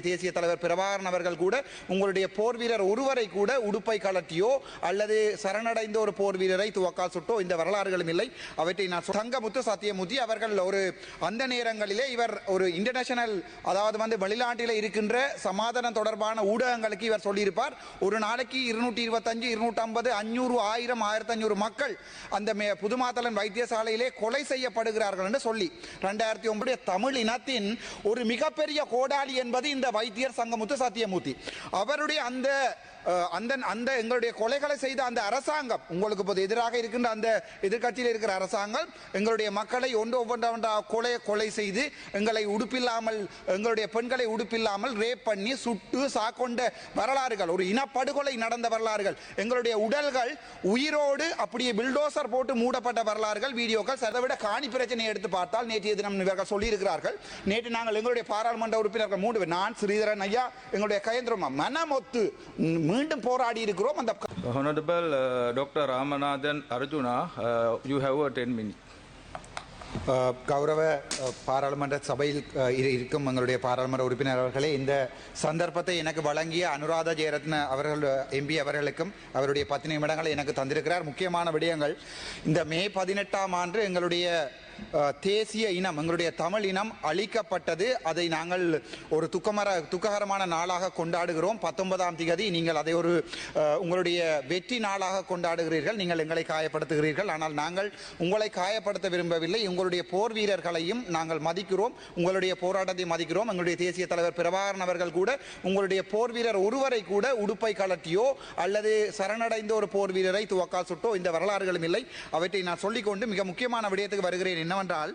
தேசிய தலைவர் பிரபாகரன் அவர்கள் கூட உங்களுடைய போர் வீரர் ஒருவரை கூட உடுப்பை கலட்டியோ அல்லது சரணடைந்த ஒரு போர் வீரரை துவக்கா சுட்டோ இந்த வரலாறுகளும் இல்லை. அவற்றை நான் தங்கமுத்து சத்தியமூர்த்தி அவர்கள் ஒரு அந்த நேரங்களிலே இவர் ஒரு இன்டர்நேஷனல் அதாவது வந்து வெளிநாட்டில் இருக்கின்ற சமாதானம் தொடர்பான ஊடகங்களுக்கு இவர் சொல்லியிருப்பார். ஒரு நாளைக்கு இருநூற்றி இருபத்தஞ்சு இருநூற்றி ஐம்பது அஞ்சூறு ஆயிரம் ஆயிரத்தி அஞ்சூறு மக்கள் அந்த மே- புதுமாத்தலன் வைத்தியசாலையிலே கொலை செய்யப்படுகிறார்கள் என்று சொல்லி ரெண்டாயிரத்தி ஒன்பது தமிழ் இனத்தின் ஒரு மிகப்பெரிய கோடாளி என்பது இந்த வைத்தியர் சங்கமுத்து சத்தியமூர்த்தி அவருடைய அந்த அந்த அந்த எங்களுடைய கொலைகளை செய்த அந்த அரசாங்கம் உங்களுக்கு இப்போது எதிராக இருக்கின்ற அந்த எதிர்க்கட்சியில் இருக்கிற அரசாங்கம் எங்களுடைய மக்களை ஒன்று ஒவ்வொன்றா கொலை கொலை செய்து எங்களை உடுப்பில்லாமல் எங்களுடைய பெண்களை உடுப்பில்லாமல் ரேப் பண்ணி சுட்டு சாக்கொண்ட வரலாறுகள் ஒரு இனப்படுகொலை நடந்த வரலாறுகள் எங்களுடைய உடல்கள் உயிரோடு அப்படியே பில்டோசர் போட்டு மூடப்பட்ட வரலாறுகள் வீடியோக்கள் அதை விட காணி பிரச்சனையை எடுத்து பார்த்தால் நேற்றைய தினம் இவர்கள் சொல்லியிருக்கிறார்கள். நேற்று நாங்கள் எங்களுடைய பாராளுமன்ற உறுப்பினர்கள் மூன்று நான் ஸ்ரீதரன் ஐயா எங்களுடைய கயந்திரமா மனமொத்து மீண்டும் போராடி இருக்கிறோம் அந்த uh. Ramanathan Arjuna, uh, you have a 10 minutes. அஹ், கௌரவ அஹ், பாராளுமன்ற சபையில் இரு- இருக்கும் எங்களுடைய பாராளுமன்ற உறுப்பினர் அவர்களே இந்த சந்தர்ப்பத்தை எனக்கு வழங்கிய அனுராதா ஜெயரத்ன அவர்கள் எம்பி அவர்களுக்கும் அவருடைய பத்து நிமிடங்களை எனக்கு தந்திருக்கிறார் முக்கியமான விடயங்கள் இந்த மே பதினெட்டாம் ஆண்டு எங்களுடைய தேசிய இனம் எங்களுடைய தமிழ் இனம் அழிக்கப்பட்டது. அதை நாங்கள் ஒரு துக்கமர துக்ககரமான நாளாக கொண்டாடுகிறோம். பத்தொன்பதாம் திகதி நீங்கள் அதை ஒரு உங்களுடைய வெற்றி நாளாக கொண்டாடுகிறீர்கள். நீங்கள் எங்களை காயப்படுத்துகிறீர்கள். ஆனால் நாங்கள் உங்களை காயப்படுத்த விரும்பவில்லை. உங்களுடைய போர் வீரர்களையும் நாங்கள் மதிக்கிறோம். உங்களுடைய போராட்டத்தை மதிக்கிறோம். எங்களுடைய தேசிய தலைவர் பிரபாகரன் அவர்கள் கூட உங்களுடைய போர் வீரர் ஒருவரை கூட உடுப்பை கலட்டியோ அல்லது சரணடைந்த ஒரு போர் வீரரை துவக்கா சுட்டோ இந்த வரலாறுகளும் இல்லை. அவற்றை நான் சொல்லிக்கொண்டு மிக முக்கியமான விடயத்துக்கு வருகிறேன் என்னவென்றால்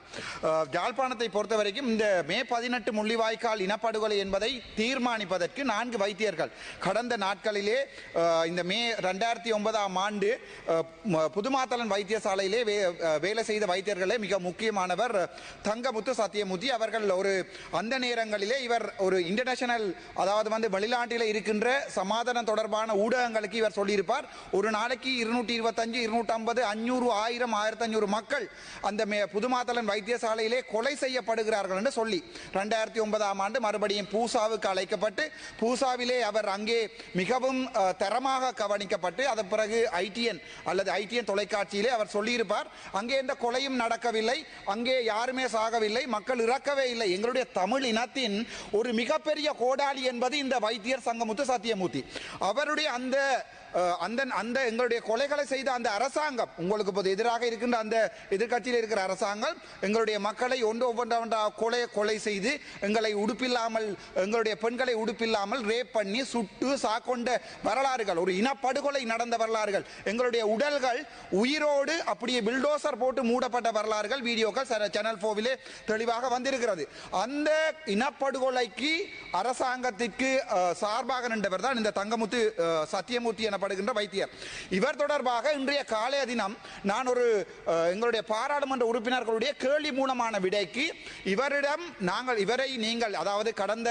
யாழ்ப்பாணத்தை பொறுத்த வரைக்கும் இந்த மே பதினெட்டு முள்ளிவாய்க்கால் இனப்படுகொலை என்பதை தீர்மானிப்பதற்கு நான்கு வைத்தியர்கள். கடந்த நாட்களிலே இந்த மே ரெண்டாயிரத்தி ஒன்பதாம் ஆண்டு புதுமாத்தலன் வைத்தியசாலையிலே வேலை செய்த வைத்தியர்களே மிக முக்கியமானவர் தங்கமுத்து சத்தியமூர்த்தி அவர்கள். ஒரு அந்த நேரங்களிலே இவர் ஒரு இன்டர்நேஷனல் அதாவது வந்து வெளிநாட்டில் இருக்கின்ற சமாதானம் தொடர்பான ஊடகங்களுக்கு இவர் சொல்லியிருப்பார். ஒரு நாளைக்கு இருநூற்றி இருபத்தஞ்சு இருநூற்றி ஐம்பது அஞ்சூறு ஆயிரம் ஆயிரத்தி அஞ்சூறு மக்கள் அந்த மே புதுமாத்தலன் வைத்தியசாலையிலே கொலை செய்யப்படுகிறார்கள் என்று சொல்லி ரெண்டாயிரத்தி ஒன்பதாம் ஆண்டு மறுபடியும் பூசாவுக்கு அழைக்கப்பட்டு பூசாவிலே அவர் அங்கே மிகவும் தரமாக கவனிக்கப்பட்டு அதன் பிறகு ஐடிஎன் அல்லது ஐடிஎன் தொலைக்காட்சியிலே அவர் சொல்லியிருப்பார் அங்கே எந்த கொலையும் நடக்கவில்லை அங்கே யாருமே சாகவில்லை மக்கள் இறக்கவே இல்லை. எங்களுடைய தமிழ் இனத்தின் ஒரு மிகப்பெரிய கோடாளி என்பது இந்த வைத்தியர் சங்கமுத்து சத்தியமூர்த்தி. அவருடைய அந்த அந்த அந்த எங்களுடைய கொலைகளை செய்த அந்த அரசாங்கம் உங்களுக்கு இப்போது எதிராக இருக்கின்ற அந்த எதிர்க்கட்சியில் இருக்கிற அரசாங்கம் எங்களுடைய மக்களை ஒன்று ஒவ்வொன்றா கொலை கொலை செய்து எங்களை உடுப்பில்லாமல் எங்களுடைய பெண்களை உடுப்பில்லாமல் ரேப் பண்ணி சுட்டு சாக்கொண்ட வரலாறுகள் ஒரு இனப்படுகொலை நடந்த வரலாறுகள் எங்களுடைய உடல்கள் உயிரோடு அப்படியே பில்டோசர் போட்டு மூடப்பட்ட வரலாறுகள் வீடியோக்கள் ச- சேனல் போவிலே தெளிவாக வந்திருக்கிறது. அந்த இனப்படுகொலைக்கு அரசாங்கத்திற்கு சார்பாக நின்றவர் தான் இந்த தங்கமுத்து சத்தியமூர்த்தி என எனப்படுகின்ற வைத்தியர். இவர் தொடர்பாக இன்றைய காலைய தினம் நான் ஒரு எங்களுடைய பாராளுமன்ற உறுப்பினர்களுடைய கேள்வி மூலமான விடைக்கு இவரிடம் நாங்கள் இவரை நீங்கள் அதாவது கடந்த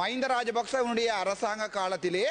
மஹிந்த ராஜபக்சவனுடைய அரசாங்க காலத்திலே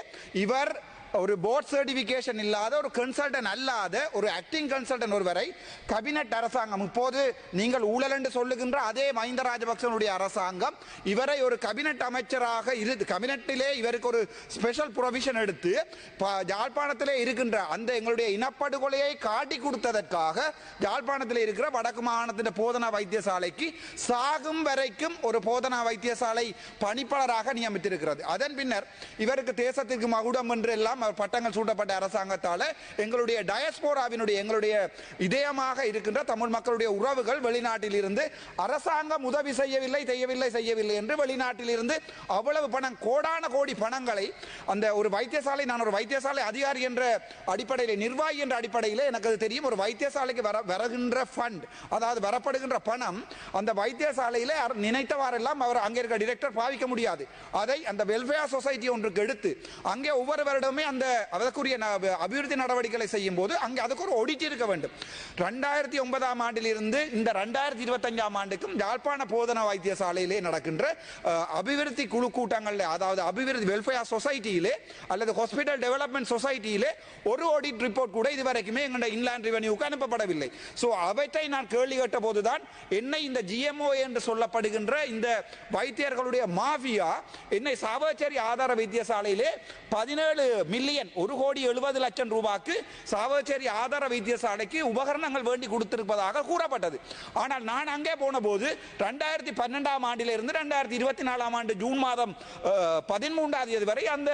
இவர் ஒரு போர்ட் சர்டிபிகேஷன் இல்லாத ஒரு கன்சல்டன் அல்லாத ஒரு ஆக்டிங் கன்சல்டன் ஒருவரை கபினட் அரசாங்கம் இப்போது நீங்கள் ஊழல் என்று சொல்லுகின்ற அதே மஹிந்த ராஜபக்சனுடைய அரசாங்கம் இவரை ஒரு கபினட் அமைச்சராக இரு கபினட்டிலே இவருக்கு ஒரு ஸ்பெஷல் ப்ரொவிஷன் எடுத்து ப- யாழ்ப்பாணத்திலே இருக்கின்ற அந்த எங்களுடைய இனப்படுகொலையை காட்டி கொடுத்ததற்காக யாழ்ப்பாணத்தில் இருக்கிற வடக்கு மாகாணத்தின் போதனா வைத்தியசாலைக்கு சாகும் வரைக்கும் ஒரு போதனா வைத்தியசாலை பணிப்பாளராக நியமித்திருக்கிறது. அதன் பின்னர் இவருக்கு தேசத்திற்கு மகுடம் என்று எல்லாம் பட்டங்கள் சூட்டப்பட்ட அரசாங்கத்தால் எங்களுடைய டயஸ்போராவினுடைய எங்களுடைய இதயமாக இருக்கின்ற தமிழ் மக்களுடைய உறவுகள் வெளிநாட்டில் இருந்து அரசாங்கம் உதவி செய்யவில்லை செய்யவில்லை செய்யவில்லை என்று வெளிநாட்டில் இருந்து அவ்வளவு பணம் கோடான கோடி பணங்களை அந்த ஒரு வைத்தியசாலை நான் ஒரு வைத்தியசாலை அதிகாரி என்ற அடிப்படையில் நிர்வாகி என்ற அடிப்படையில் எனக்கு அது தெரியும். ஒரு வைத்தியசாலைக்கு வர வருகின்ற ஃபண்ட் அதாவது வரப்படுகின்ற பணம் அந்த வைத்தியசாலையில் நினைத்தவாறெல்லாம் அவர் அங்கே இருக்க டிரெக்டர் பாவிக்க முடியாது. அதை அந்த வெல்ஃபேர் சொசைட்டி ஒன்றுக்கு எடுத்து அங்கே ஒவ்வொரு வருடமே அந்த அதற்குரிய அபிவிருத்தி நடவடிக்கைகளை செய்யும் போது அங்கே அதுக்கு ஒரு ஒடிட்டு இருக்க வேண்டும். ரெண்டாயிரத்தி ஒன்பதாம் ஆண்டிலிருந்து இந்த ரெண்டாயிரத்தி இருபத்தஞ்சாம் ஆண்டுக்கும் யாழ்ப்பாண போதனா வைத்தியசாலையிலே நடக்கின்ற அபிவிருத்தி குழு கூட்டங்களில் அதாவது அபிவிருத்தி வெல்ஃபேர் சொசைட்டியிலே அல்லது ஹாஸ்பிட்டல் டெவலப்மெண்ட் சொசைட்டியிலே ஒரு ஆடிட் ரிப்போர்ட் கூட இதுவரைக்குமே எங்களுடைய இன்லாண்ட் ரெவன்யூக்கு அனுப்பப்படவில்லை. ஸோ அவற்றை நான் கேள்வி கேட்ட போதுதான் என்னை இந்த ஜிஎம்ஓ என்று சொல்லப்படுகின்ற இந்த வைத்தியர்களுடைய மாஃபியா என்னை சாவச்சேரி ஆதார வைத்தியசாலையிலே பதினேழு மில்லியன் ஒரு கோடி எழுபது லட்சம் ரூபாய்க்கு சாவச்சேரி ஆதார வைத்தியசாலைக்கு உபகரணங்கள் வேண்டி கொடுத்திருப்பதாக கூறப்பட்டது ஆனால் நான் அங்கே போன போது ரெண்டாயிரத்தி பன்னெண்டாம் ஆண்டிலிருந்து ரெண்டாயிரத்தி இருபத்தி நாலாம் ஆண்டு ஜூன் மாதம் பதிமூன்றாம் தேதி வரை அந்த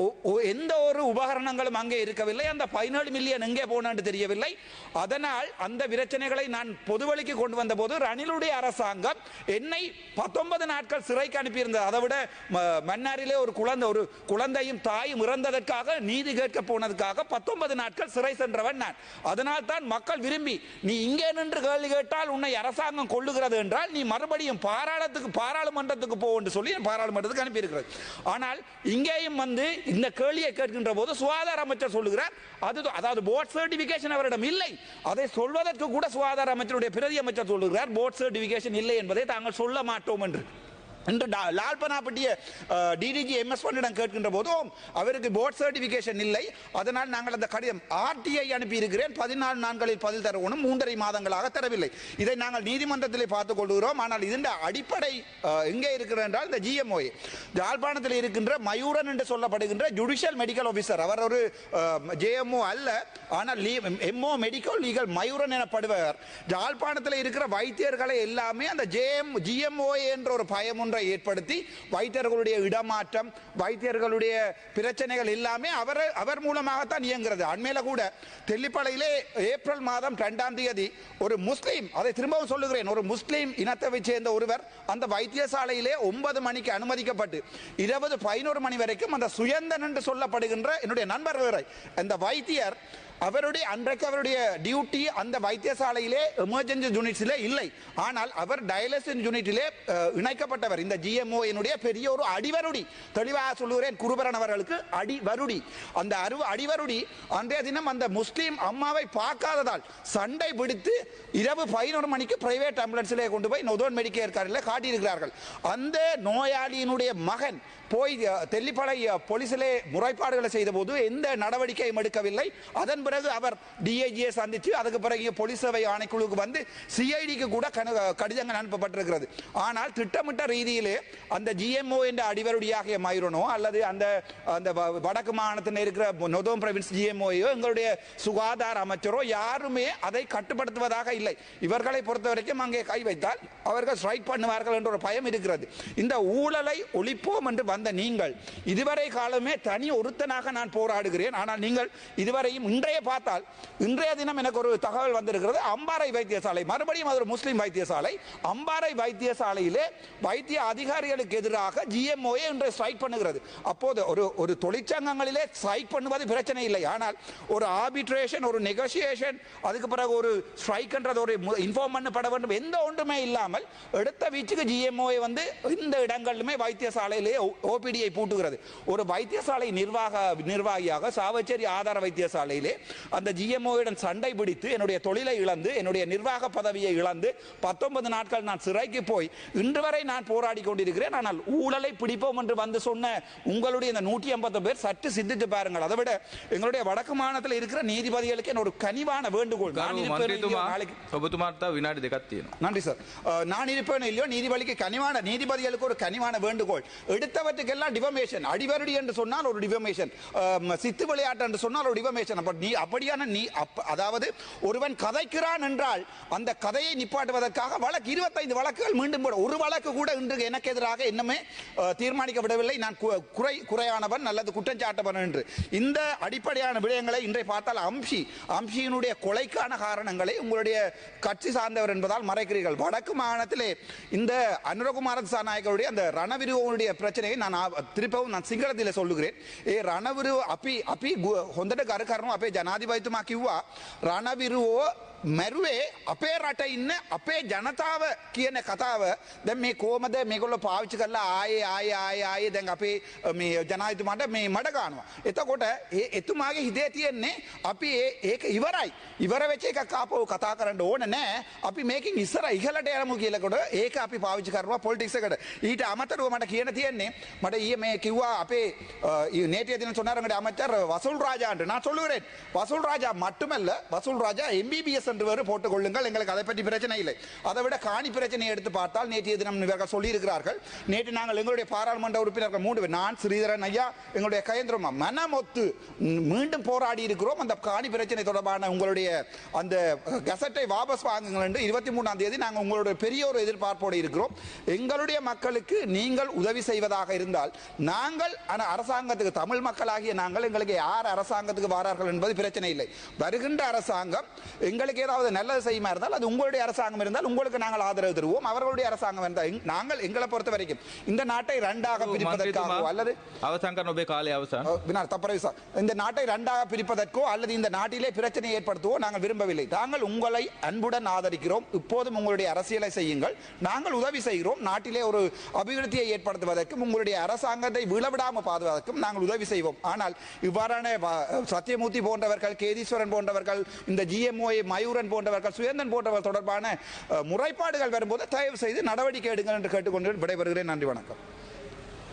ஒ- எந்த ஒரு உபகரணங்களும் அங்கே இருக்கவில்லை அந்த பதினேழு மில்லியன் எங்கே போனது தெரியவில்லை அதனால் அந்த பிரச்சனைகளை நான் பொதுவழிக்கு கொண்டு வந்த போது ரணிலுடைய அரசாங்கம் என்னை பத்தொன்பது நாட்கள் சிறைக்கு அனுப்பியிருந்தது அதை விட ம- மன்னாரிலே ஒரு குழந்தை ஒரு குழந்தையும் தாயும் இறந்ததற்காக நீதி கேட்க போனதுக்காக பத்தொன்பது நாட்கள் சிறை சென்றவன் நான். அதனால் தான் மக்கள் விரும்பி நீ இங்கே நின்று கேள்வி கேட்டால் உன்னை அரசாங்கம் கொள்ளுகிறது என்றால் நீ மறுபடியும் பாராளத்துக்கு பாராளுமன்றத்துக்கு போ என்று சொல்லி பாராளுமன்றத்துக்கு அனுப்பியிருக்கிறது. ஆனால் இங்கேயும் வந்து இந்த கேள்வியை கேட்கின்ற போது சுகாதார அமைச்சர் சொல்லுகிறார் அது அதாவது போர்ட் சர்டிபிகேஷன் அவரிடம் இல்லை. அதை சொல்வதற்கு கூட சுகாதார அமைச்சருடைய பிரதி அமைச்சர் சொல்லுகிறார் போர்ட் சர்டிபிகேஷன் இல்லை என்பதை தாங்கள் சொல்ல மாட்டோம் என்று. இன்று லால்பனாப்பட்டிய டிடிஜி எம்எஸ் ஒன்னிடம் கேட்கின்ற போதும் அவருக்கு போர்ட் சர்டிபிகேஷன் இல்லை. அதனால் நாங்கள் அந்த கடிதம் ஆர்டிஐ அனுப்பியிருக்கிறேன். பதினாலு நாட்களில் பதில் தரவும் மூன்றரை மாதங்களாக தரவில்லை. இதை நாங்கள் நீதிமன்றத்தில் பார்த்துக் கொள்கிறோம். ஆனால் இதன் அடிப்படை எங்கே இருக்கிறது என்றால் இந்த ஜிஎம்ஓஏ யாழ்ப்பாணத்தில் இருக்கின்ற மயூரன் என்று சொல்லப்படுகின்ற ஜுடிஷியல் மெடிக்கல் ஆஃபீஸர் அவர் ஒரு ஜேஎம்ஓ அல்ல. ஆனால் எம்ஓ மெடிக்கல் லீகல் மயூரன் எனப்படுவர். யாழ்ப்பாணத்தில் இருக்கிற வைத்தியர்களை எல்லாமே அந்த ஜேஎம் ஜிஎம்ஓ என்ற ஒரு பயம் ஒன்றை ஏற்படுத்தி வைத்தியர்களுடைய இடமாற்றம் வைத்தியர்களுடைய பிரச்சனைகள் எல்லாமே அவர் அவர் மூலமாகத்தான் இயங்குகிறது அண்மையில கூட தெல்லிப்பளையிலே ஏப்ரல் மாதம் ரெண்டாம் தேதி ஒரு முஸ்லீம் அதை திரும்பவும் சொல்லுகிறேன் ஒரு முஸ்லீம் இனத்தை சேர்ந்த ஒருவர் அந்த வைத்தியசாலையிலே ஒன்பது மணிக்கு அனுமதிக்கப்பட்டு இருபது பதினோரு மணி வரைக்கும் அந்த சுயந்தன் என்று சொல்லப்படுகின்ற என்னுடைய நண்பர் வேற அந்த வைத்தியர் அவருடைய அன்றைக்கு அவருடைய டியூட்டி அந்த வைத்தியசாலையிலே எமர்ஜென்சி யூனிட்ஸிலே இல்லை. ஆனால் அவர் டயலிசிஸ் யூனிட்டிலே இணைக்கப்பட்டவர். இந்த ஜிஎம்ஓ என்னுடைய பெரிய ஒரு அடிவருடி. தெளிவாக சொல்லுகிறேன் குருபரன் அவர்களுக்கு அடிவருடி. அந்த அரு அடிவருடி அன்றைய தினம் அந்த முஸ்லீம் அம்மாவை பார்க்காததால் சண்டை பிடித்து இரவு பதினொரு மணிக்கு பிரைவேட் ஆம்புலன்ஸிலே கொண்டு போய் நொதோன் மெடிக்கேர் காரில் காட்டியிருக்கிறார்கள். அந்த நோயாளியினுடைய மகன் போய் அஹ், தெல்லிப்பளை முறைப்பாடுகளை செய்த போது எந்த நடவடிக்கையும் எடுக்கவில்லை. அதன் பிறகு அவர் டிஐஜியை சந்தித்து அதுக்கு பிறகு போலீஸ் சேவை ஆணைக்குழுவுக்கு வந்து சிஐடிக்கு கூட கண- கடிதங்கள் அனுப்பப்பட்டிருக்கிறது. ஆனால் திட்டமிட்ட ரீதியிலே அந்த ஜிஎம்ஓ என்ற அடிவருடியாகிய மயூரனோ அல்லது அந்த அந்த வ- வடக்கு மாநிலத்தில் இருக்கிற நொதோம் பிரவின்ஸ் ஜிஎம்ஓயோ எங்களுடைய சுகாதார அமைச்சரோ யாருமே அதை கட்டுப்படுத்துவதாக இல்லை. இவர்களை பொறுத்த வரைக்கும் அங்கே கை வைத்தால் அவர்கள் ஸ்ட்ரைக் பண்ணுவார்கள் என்ற ஒரு பயம் இருக்கிறது. இந்த ஊழலை ஒழிப்போம் என்று வந்த நீங்கள் இதுவரை காலமே தனி ஒருத்தனாக நான் போராடுகிறேன். ஆனால் நீங்கள் இதுவரையும் இன்றைய பார்த்தால் இன்றைய தினம் எனக்கு ஒரு தகவல் வந்திருக்கிறது. அம்பாறை வைத்தியசாலை மறுபடியும் அது ஒரு முஸ்லீம் வைத்தியசாலை. அம்பாறை வைத்தியசாலையிலே வைத்திய அதிகாரிகளுக்கு எதிராக ஜிஎம்ஓஏ இன்று ஸ்ட்ரைக் பண்ணுகிறது. அப்போது ஒரு ஒரு தொழிற்சங்கங்களிலே ஸ்ட்ரைக் பண்ணுவது பிரச்சனை இல்லை. ஆனால் ஒரு ஆர்பிட்ரேஷன் ஒரு நெகோசியேஷன் அதுக்கு பிறகு ஒரு ஸ்ட்ரைக்ன்றது ஒரு இன்ஃபார்ம் பண்ணப்பட வேண்டும். எந்த ஒன்றுமே இல்லாமல் எடுத்த வீச்சுக்கு ஜிஎம்ஓஏ வந்து இந்த இடங்களிலுமே வைத்தியசாலையிலே ஓபிடியை பூட்டுகிறது. ஒரு வைத்தியசாலை நிர்வாக நிர்வாகியாக சாவச்சேரி ஆதார வைத்தியசாலையிலே அந்த ஜிஎம்ஓவிடம் சண்டை பிடித்து என்னுடைய தொழிலை இழந்து என்னுடைய நிர்வாக பதவியை இழந்து பத்தொன்பது நாட்கள் நான் சிறைக்கு போய் இன்று வரை நான் போராடி கொண்டிருக்கிறேன். ஆனால் ஊழலை பிடிப்போம் என்று வந்து சொன்ன உங்களுடைய இந்த நூற்றி ஐம்பது பேர் சற்று சிந்தித்து பாருங்கள். அதை விட எங்களுடைய வடக்கு மாநிலத்தில் இருக்கிற நீதிபதிகளுக்கு என்னோட கனிவான வேண்டுகோள். நன்றி சார் நான் இருப்பேன் இல்லையோ நீதிபதிக்கு கனிவான நீதிபதிகளுக்கு ஒரு கனிவான வேண்டுகோள். எடுத்தவற்றுக்கெல்லாம் டிஃபமேஷன் அடிவரடி என்று சொன்னால் ஒரு டிஃபமேஷன் சித்து விளையாட்டு என்று சொன்னால் ஒரு டிஃபமேஷன் அப்ப நீ அப்படியான நீ அப்ப அதாவது ஒருவன் கதைக்கிறான் என்றால் அந்த கதையை நிப்பாட்டுவதற்காக வழக்கு இருபத்தைந்து வழக்குகள் மீண்டும் போட ஒரு வழக்கு கூட இன்று எனக்கு எதிராக இன்னுமே தீர்மானிக்கப்படவில்லை. நான் குறை குறையானவன் அல்லது குற்றஞ்சாட்டவன் என்று. இந்த அடிப்படையான விடயங்களை இன்றை பார்த்தால் அம்சி அம்சியினுடைய கொலைக்கான காரணங்களை உங்களுடைய கட்சி சார்ந்தவர் என்பதால் மறைக்கிறீர்கள். வடக்கு மாகாணத்திலே இந்த அனுரகுமார சாநாயகருடைய அந்த ரணவிருவனுடைய பிரச்சனையை நான் திருப்பவும் நான் சிங்களத்தில் சொல்லுகிறேன். ஏ ரணவிரு அப்பி அப்பி ஹொந்தட கருக்காரனும் அப்பே ஜன ජනාධිපතිතුමා කිව්වා රණවිරුවෝ මැරුවේ අපේ රට ඉන්න අපේ ජනතාව කියන කතාව. දැ මේ කෝමද මේකොල්ල පාවිච්චි කරලා ආයේ ආය ආය ආයේ දැන් අපේ මේ ජනාතුමට මේ මඩ ගානවා. එතකොට ඒ එතුමාගේ හිදේ තියෙන්නේ අපි ඒක ඉවරයි. ඉවර වෙච එක කාපෝ කතා කරන්න ඕන නෑ. අපි මේකින් ඉස්සර ඉහලට යනමු කියලකොට ඒක අපි පාවිච්චි කරවා පොල්ටික්සකට ඊට අමතරුව මට කියන තියෙන්නේ මට ඒ මේ කිව්වා අපේ නේටය දින සොනරමට අමචර වසුල් රාජාන්ට. නා සොල්ලුවරෙන් වසුල් රාජා මට්ටමල්ල වසුල් රාජා MBBS என்று வேறு போட்டுக் கொள்ளுங்கள். எங்களுக்கு அதை பற்றி பிரச்சனை இல்லை. அதை விட காணி பிரச்சனையை எடுத்து பார்த்தால் நேற்றைய தினம் இவர்கள் சொல்லியிருக்கிறார்கள். நேற்று நாங்கள் எங்களுடைய பாராளுமன்ற உறுப்பினர்கள் மூன்று பேர் நான் ஸ்ரீதரன் ஐயா எங்களுடைய கயந்திரமா மனமொத்து மீண்டும் போராடி இருக்கிறோம். அந்த காணி பிரச்சனை தொடர்பான உங்களுடைய அந்த கசட்டை வாபஸ் வாங்குங்கள் என்று இருபத்தி மூணாம் தேதி நாங்கள் உங்களுடைய பெரிய ஒரு எதிர்பார்ப்போடு இருக்கிறோம். எங்களுடைய மக்களுக்கு நீங்கள் உதவி செய்வதாக இருந்தால் நாங்கள் ஆனால் அரசாங்கத்துக்கு தமிழ் மக்களாகிய நாங்கள் எங்களுக்கு யார் அரசாங்கத்துக்கு வாரார்கள் என்பது பிரச்சனை இல்லை. வருகின்ற அரசாங்கம் எங்களுக்கு உங்களுக்கு ஏதாவது நல்லது செய்யுமா இருந்தால் அது உங்களுடைய அரசாங்கம் இருந்தால் உங்களுக்கு நாங்கள் ஆதரவு தருவோம். அவர்களுடைய அரசாங்கம் இருந்தால் நாங்கள் எங்களை பொறுத்த வரைக்கும் இந்த நாட்டை ரெண்டாக பிரிப்பதற்காகவோ அல்லது இந்த நாட்டை ரெண்டாக பிரிப்பதற்கோ அல்லது இந்த நாட்டிலே பிரச்சனை ஏற்படுத்தவோ நாங்கள் விரும்பவில்லை. நாங்கள் உங்களை அன்புடன் ஆதரிக்கிறோம். இப்போதும் உங்களுடைய அரசியலை செய்யுங்கள். நாங்கள் உதவி செய்கிறோம். நாட்டிலே ஒரு அபிவிருத்தியை ஏற்படுத்துவதற்கும் உங்களுடைய அரசாங்கத்தை விளவிடாமல் பாதுவதற்கும் நாங்கள் உதவி செய்வோம். ஆனால் இவ்வாறான சத்யமூர்த்தி போன்றவர்கள் கேதீஸ்வரன் போன்றவர்கள் இந்த ஜிஎம்ஓயை மயூ மயூரன் போன்றவர்கள் சுயந்தன் போன்றவர்கள் தொடர்பான முறைப்பாடுகள் வரும்போது தயவு செய்து நடவடிக்கை எடுங்கள் என்று கேட்டுக்கொண்டு விடைபெறுகிறேன். நன்றி வணக்கம்.